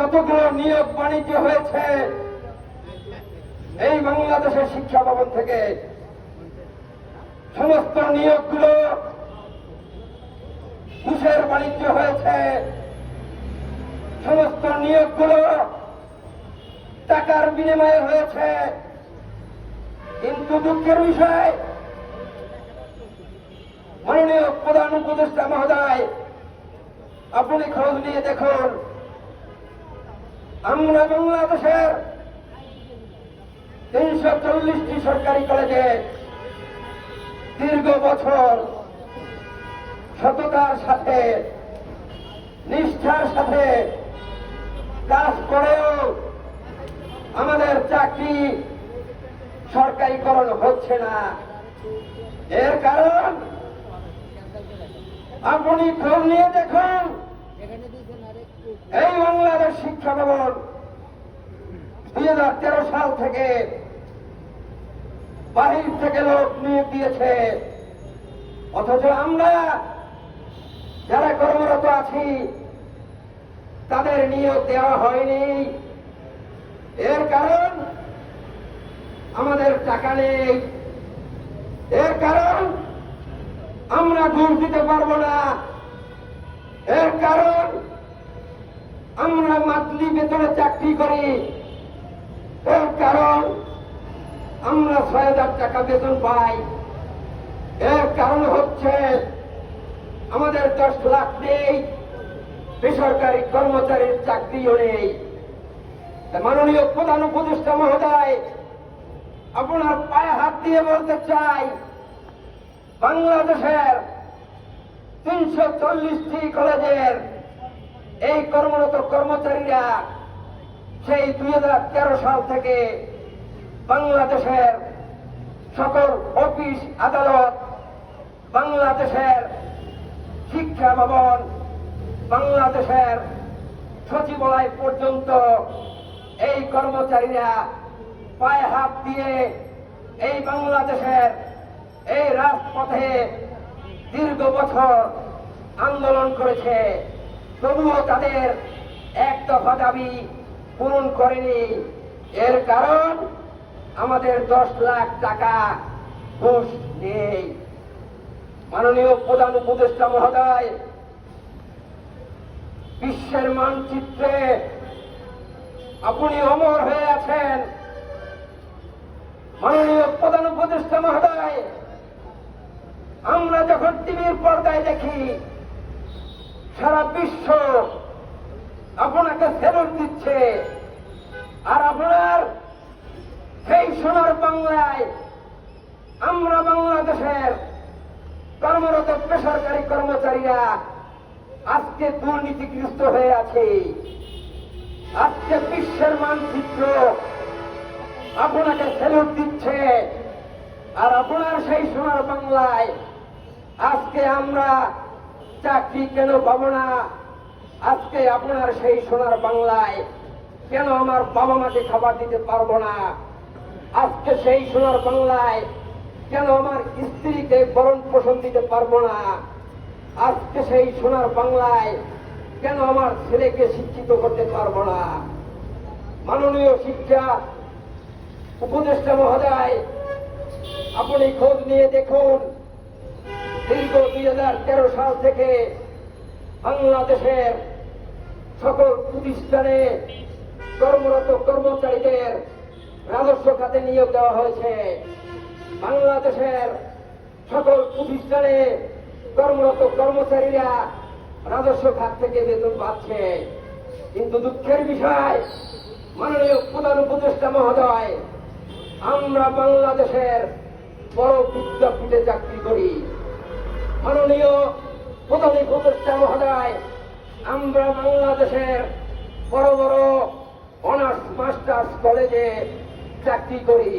যতগুলো নিয়োগ বাণিজ্য হয়েছে, এই বাংলাদেশের শিক্ষা ভবন থেকে সমস্ত নিয়োগগুলো ঘুষের বাণিজ্য হয়েছে। সমস্ত নিয়োগগুলো টাকার বিনিময়ে হয়েছে। কিন্তু দুঃখের বিষয়, মাননীয় প্রধান উপদেষ্টা মহোদয়, আপনি খোঁজ নিয়ে দেখুন আমরা বাংলাদেশের তিনশো চল্লিশটি সরকারি কলেজে দীর্ঘ বছর সততার সাথে, নিষ্ঠার সাথে কাজ করেও আমাদের চাকরি সরকারিকরণ হচ্ছে না। এর কারণ আপনি খোঁজ নিয়ে দেখুন। বাংলাদেশ শিক্ষা ভবন দুই হাজার তেরো সাল থেকে বাহির থেকে লোক নিয়োগ দিয়েছে। অথচ আমরা যারা কর্মরত আছি, তাদের নিয়োগ দেওয়া হয়নি। এর কারণ আমাদের টাকা নেই। এর কারণ আমরা ঘুষ দিতে পারব না। এর কারণ আমরা মাতৃ বেতনে চাকরি করি। এর কারণ, আমরা ছয় হাজার টাকা বেতন পাই। এর কারণ হচ্ছে, আমাদের দশ লাখ নেই, বেসরকারি কর্মচারীর চাকরিও নেই। মাননীয় প্রধান উপদেষ্টা মহোদয়, আপনার পায়ে হাত দিয়ে বলতে চাই, বাংলাদেশের তিনশো চল্লিশটি কলেজের এই কর্মরত কর্মচারীরা সেই দুই হাজার তেরো সাল থেকে বাংলাদেশের সকল অফিস আদালত, বাংলাদেশের শিক্ষা ভবন, বাংলাদেশের সচিবালয় পর্যন্ত এই কর্মচারীরা পায়ে হাত দিয়ে এই বাংলাদেশের এই রাজপথে দীর্ঘ বছর আন্দোলন করেছে। তবুও তাদের এক দফা দাবি পূরণ করেনি। এর কারণ, আমাদের দশ লাখ টাকা ঘুষ নেই। মাননীয় প্রধান উপদেষ্টা মহোদয়, বিশ্বের মানচিত্রে আপনি অমর হয়ে আছেন। মাননীয় প্রধান উপদেষ্টা মহোদয়, আমরা যখন টিভির পর্দায় দেখি সারা বিশ্ব আপনাকে সেলুট দিচ্ছে। আর আপনার সেই সোনার বাংলায় আমরা বাংলাদেশের কর্মরত বেসরকারি কর্মচারীরা আজকে দুর্নীতিগ্রস্ত হয়ে আছে। আজকে বিশ্বের মানচিত্র আপনাকে সেলুট দিচ্ছে। আর আপনার সেই সোনার বাংলায় আজকে আমরা চাকরি কেন পাবো না? আজকে আপনার সেই সোনার বাংলায় কেন আমার বাবা মাকে খাবার দিতে পারব না? আজকে সেই সোনার বাংলায় কেন আমার স্ত্রীকে বরণ পোষণ দিতে পারব না? আজকে সেই সোনার বাংলায় কেন আমার ছেলেকে শিক্ষিত করতে পারব না? মাননীয় শিক্ষা উপদেষ্টা মহোদয়, আপনি খোঁজ নিয়ে দেখুন। দীর্ঘ দুই হাজার তেরো সাল থেকে বাংলাদেশের সকল প্রতিষ্ঠানে কর্মরত কর্মচারীদের রাজস্ব খাতে নিয়োগ দেওয়া হয়েছে। বাংলাদেশের সকল প্রতিষ্ঠানে কর্মরত কর্মচারীরা রাজস্ব খাত থেকে বেতন পাচ্ছে। কিন্তু দুঃখের বিষয়, মাননীয় প্রধান উপদেষ্টা মহোদয়, আমরা বাংলাদেশের বড় বিদ্যাপীঠে চাকরি করি। মাননীয় প্রধান উপদেষ্টা মহোদয় আমরা বাংলাদেশের বড় বড় অনার্স মাস্টার্স কলেজে চাকরি করি।